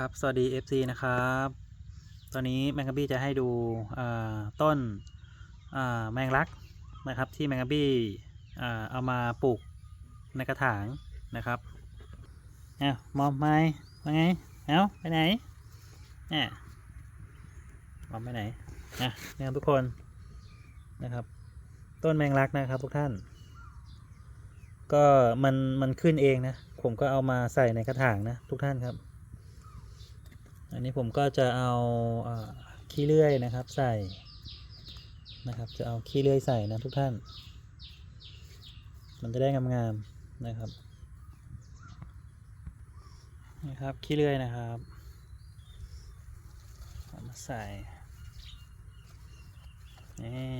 ครับ สวัสดี FC นะครับ ตอนนี้แมงกะบี้จะให้ดูต้นแมงลักนะครับ ที่แมงกะบี้เอามาปลูกในกระถางนะครับเอ้ามอมไม้ว่าไงเอ้าไปไหนเนี่ยมอมไปไหนนะเนี่ยครับทุกคนนะครับ ต้นแมงลักนะครับทุกท่าน ก็มันมันขึ้นเองนะ ผมก็เอามาใส่ในกระถางนะทุกท่านครับ อันนี้ผมก็จะเอาขี้เลื่อยนะครับใส่นะครับ จะเอาขี้เลื่อยใส่นะทุกท่าน มันจะได้งามๆนะครับนะครับขี้เลื่อยนะครับเอามาใส่นี่